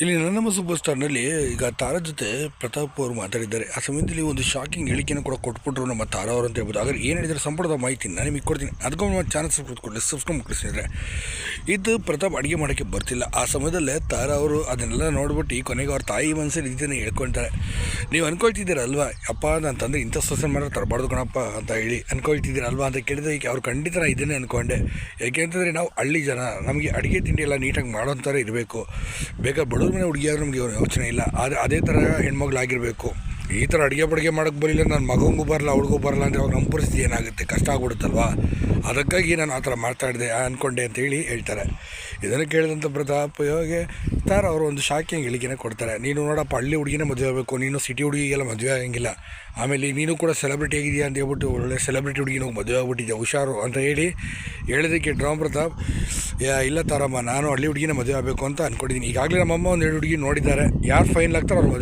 ಇಲ್ಲಿ ನನ್ನಮ್ಮ ಸೂಪರ್ ಸ್ಟಾರ್ನಲ್ಲಿ ಈಗ ತಾರಾ ಜೊತೆ ಪ್ರತಾಪ್ ಅವರು ಮಾತಾಡಿದ್ದಾರೆ. ಆ ಸಮಯದಲ್ಲಿ ಒಂದು ಶಾಕಿಂಗ್ ಹೇಳಿಕೆಯನ್ನು ಕೂಡ ಕೊಟ್ಬಿಟ್ರು ನಮ್ಮ ತಾರಾ ಅವರು ಅಂತ ಹೇಳ್ಬೋದು. ಆದರೆ ಏನು ಹೇಳಿದ್ರೆ ಸಂಪುಟದ ಮಾಹಿತಿ ನಾನು ನಿಮಗೆ ಕೊಡ್ತೀನಿ. ಅದಕ್ಕೆ ನಮ್ಮ ಚಾನಲ್ ಸಬ್ಸ್ಕ್ರೈಬ್ ಕೊಡಲಿ ಸಬ್ಸ್ಕ್ರೈಬ್ ಇದು ಪ್ರತಾಪ್ ಅಡುಗೆ ಮಾಡೋಕ್ಕೆ ಬರ್ತಿಲ್ಲ. ಆ ಸಮಯದಲ್ಲೇ ತಾರಾ ಅವರು ಅದನ್ನೆಲ್ಲ ನೋಡ್ಬಿಟ್ಟು ಕೊನೆಗೆ ಅವ್ರ ತಾಯಿ ಮನಸ್ಸಲ್ಲಿ ಇದನ್ನು ಹೇಳ್ಕೊಳ್ತಾರೆ. ನೀವು ಅನ್ಕೊಳ್ತಿದ್ದೀರಲ್ವಾ? ಅಪ್ಪ ಅಂತಂದರೆ ತಂದೆ ಇಂಥ ಸೊಸೆ ಮಾಡಿದ್ರೆ ತರಬಾರ್ದು ಕಣಪ್ಪ ಅಂತ ಹೇಳಿ ಅನ್ಕೊಳ್ತಿದ್ದೀರಲ್ವಾ ಅಂತ ಕೇಳಿದ್ರೆ ಈಗ ಅವ್ರು ಖಂಡಿತ ನಾನು ಇದನ್ನೇ ಅನ್ಕೊಂಡೆ. ಯಾಕೆ ಅಂತಂದರೆ ನಾವು ಹಳ್ಳಿ ಜನ. ನಮಗೆ ಅಡುಗೆ ತಿಂಡಿ ಎಲ್ಲ ನೀಟಾಗಿ ಮಾಡೋಂಥರ ಇರಬೇಕು. ಬೇಕಾದ್ರೆ ಬಡವ್ರ ಮನೆ ಹುಡುಗಿಯಾದ್ರೆ ನಮಗೆ ಯೋಚನೆ ಇಲ್ಲ. ಆದರೆ ಅದೇ ಥರ ಹೆಣ್ಮಗ್ಳಾಗಿರಬೇಕು. ಈ ಥರ ಅಡುಗೆ ಬಡಿಗೆ ಮಾಡೋಕ್ಕೆ ಬರಲಿಲ್ಲ ನನ್ನ ಮಗಂಗೂ ಬರಲ್ಲ, ಅವ್ಳಿಗೂ ಬರಲ್ಲ ಅಂದರೆ ಅವಾಗ ನಮ್ಮ ಪರಿಸ್ಥಿತಿ ಏನಾಗುತ್ತೆ? ಕಷ್ಟ ಆಗ್ಬಿಡುತ್ತಲ್ವಾ? ಅದಕ್ಕಾಗಿ ನಾನು ಆ ಥರ ಮಾತಾಡಿದೆ ಅಂದ್ಕೊಂಡೆ ಅಂತೇಳಿ ಹೇಳ್ತಾರೆ. ಇದನ್ನು ಕೇಳಿದಂಥ ಪ್ರತಾಪ್ ಯೋಗೆ ತಾರ ಅವರು ಒಂದು ಶಾಕಿಂಗ್ ಹೇಳಿಕೆನೇ ಕೊಡ್ತಾರೆ. ನೀನು ನೋಡಪ್ಪ, ಹಳ್ಳಿ ಹುಡುಗಿನೇ ಮದುವೆ ಆಗಬೇಕು. ನೀನು ಸಿಟಿ ಹುಡುಗಿಗೆಲ್ಲ ಮದುವೆ ಆಗಂಗಿಲ್ಲ. ಆಮೇಲೆ ನೀನು ಕೂಡ ಸೆಲೆಬ್ರಿಟಿ ಆಗಿದೆಯಾ ಅಂತ ಹೇಳ್ಬಿಟ್ಟು ಒಳ್ಳೆ ಸೆಲೆಬ್ರಿಟಿ ಹುಡುಗಿನ ಮದುವೆ ಆಗ್ಬಿಟ್ಟಿದ್ದೆ ಹುಷಾರು ಅಂತ ಹೇಳಿ ಹೇಳಿದ್ದಕ್ಕೆ ಡ್ರಾಮ್ ಪ್ರತಾಪ್ ಇಲ್ಲ ತಾರಮ್ಮ, ನಾನು ಹಳ್ಳಿ ಹುಡುಗಿನ ಮದುವೆ ಆಗಬೇಕು ಅಂತ ಅಂದ್ಕೊಂಡಿದ್ದೀನಿ ಈಗಾಗಲೇ ನಮ್ಮಮ್ಮ ಒಂದು ಎರಡು ಹುಡುಗಿ ನೋಡಿದ್ದಾರೆ. ಯಾರು ಫೈನಲ್ ಆಗ್ತಾರೋ ಅವ್ರು